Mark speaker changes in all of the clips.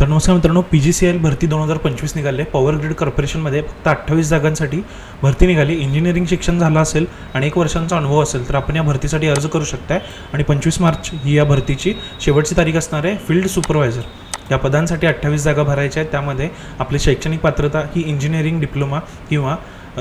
Speaker 1: तर नमस्कार मित्रांनो पी जी सी एल भरती दोन हजार पंचवीस निघाले. पॉवर ग्रीड कॉर्पोरेशनमध्ये फक्त अठ्ठावीस जागांसाठी भरती निघाली. इंजिनिअरिंग शिक्षण झालं असेल आणि एक वर्षांचा अनुभव असेल तर आपण या भरतीसाठी अर्ज करू शकताय. आणि पंचवीस मार्च ही या भरतीची शेवटची तारीख असणार आहे फील्ड सुपरवायझर या पदांसाठी अठ्ठावीस जागा भरायच्या आहेत. त्यामध्ये आपली शैक्षणिक पात्रता ही इंजिनिअरिंग डिप्लोमा किंवा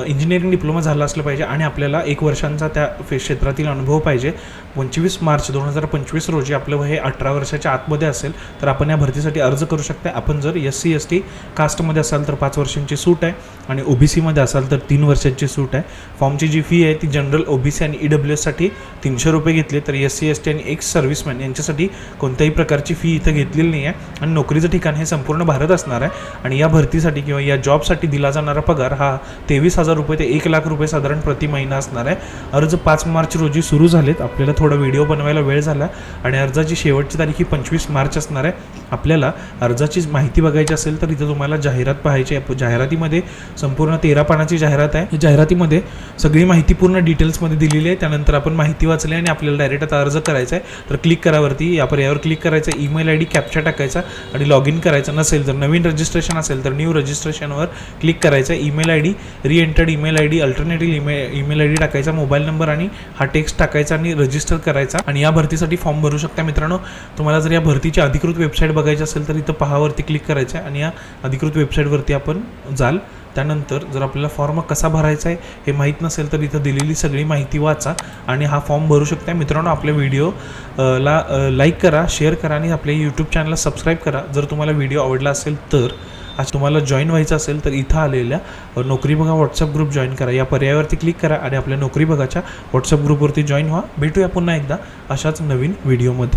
Speaker 1: इंजिनिअरिंग डिप्लोमा झाला असलं पाहिजे आणि आपल्याला एक वर्षांचा त्या फे क्षेत्रातील अनुभव पाहिजे. पंचवीस मार्च दोन हजार पंचवीस रोजी आपलं वय हे अठरा वर्षाच्या आतमध्ये असेल तर आपण या भरतीसाठी अर्ज करू शकता आपण जर एस सी एस टी कास्टमध्ये असाल तर पाच वर्षांची सूट आहे आणि ओ बी सीमध्ये असाल तर तीन वर्षांची सूट आहे. फॉर्मची जी फी आहे ती जनरल ओ बी सी आणि ई डब्ल्यू एससाठी तीनशे रुपये घेतले तर एस सी एस टी आणि एक्स सर्व्हिसमॅन यांच्यासाठी कोणत्याही प्रकारची फी इथं घेतलेली नाही आहे आणि नोकरीचं ठिकाण हे संपूर्ण भारत असणार आहे. आणि या भरतीसाठी किंवा या जॉबसाठी दिला जाणारा पगार हा तेवीस हजार रुपये ते एक लाख रुपये साधारण प्रति महिना असणार आहे. अर्ज पाच मार्च रोजी सुरू झालेत. आपल्याला थोडा व्हिडिओ बनवायला वेळ झाला आणि अर्जाची शेवटची तारीख ही पंचवीस मार्च असणार आहे. आपल्याला अर्जाची माहिती बघायची असेल तर इथं तुम्हाला जाहिरात पाहायची आहे. जाहिरातीमध्ये संपूर्ण तेरा पानाची जाहिरात आहे. जाहिरातीमध्ये सगळी माहिती पूर्ण डिटेल्समध्ये दिलेली आहे. त्यानंतर आपण माहिती वाचली आणि आपल्याला डायरेक्ट आता अर्ज करायचा आहे. तर क्लिक करावरती या पर्यायावर क्लिक करायचं. ईमेल आय डी कॅप्चा टाकायचा आणि लॉग इन करायचं नसेल तर नवीन रजिस्ट्रेशन असेल तर न्यू रजिस्ट्रेशनवर क्लिक करायचं. Email I D reentered email I D alternative email email I D टाकायचा मोबाईल नंबर आणि हा टेक्स्ट टाकायचा आणि रजिस्टर करायचा. आणि या भरतीसाठी फॉर्म भरू शकता मित्रांनो. तुम्हाला जर या भरतीची अधिकृत वेबसाईट बघायची असेल तर इथं पहावरती क्लिक करायचं आहे आणि या अधिकृत वेबसाईटवरती आपण जाल. त्यानंतर जर आपल्याला फॉर्म कसा भरायचा आहे हे माहीत नसेल तर इथं दिलेली सगळी माहिती वाचा आणि हा फॉर्म भरू शकता मित्रांनो आपल्या व्हिडिओ ला लाईक करा शेअर करा आणि आपल्या यूट्यूब चॅनलला सबस्क्राईब करा. जर तुम्हाला व्हिडिओ आवडला असेल तर आज तुम्हाला जॉईन व्हायचं असेल तर इथं आलेल्या नोकरी बघा व्हॉट्सअप ग्रुप जॉईन करा. या पर्यायावरती क्लिक करा आणि आपल्या नोकरी बघाच्या व्हॉट्सअप ग्रुपवरती जॉईन व्हा. भेटूया पुन्हा एकदा अशाच नवीन व्हिडिओमध्ये